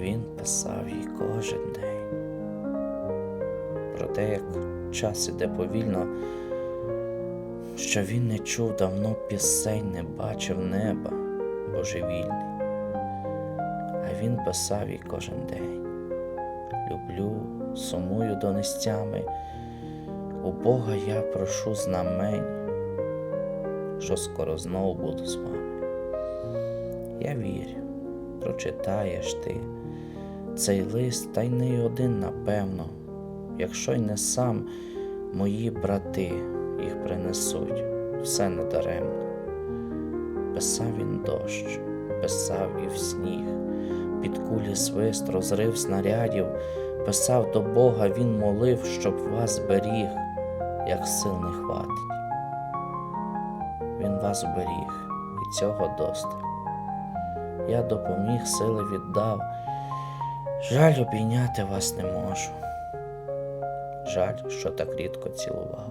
він писав їй кожен день. Проте, як час іде повільно, що він не чув давно пісень, не бачив неба божевільний. А він писав їй кожен день. Люблю, сумую донестями, у Бога я прошу знамень, що скоро знову буду з вами. Я вірю, прочитаєш ти цей лист, та й не один, напевно, якщо й не сам мої брати їх принесуть, все надаремно. Писав він дощ, писав і в сніг, під кулі свист, розрив снарядів, писав до Бога, він молив, щоб вас зберіг, як сил не хватить. Він вас беріг, і цього досталь. Я допоміг, сили віддав. Жаль, обійняти вас не можу. Жаль, що так рідко цілував.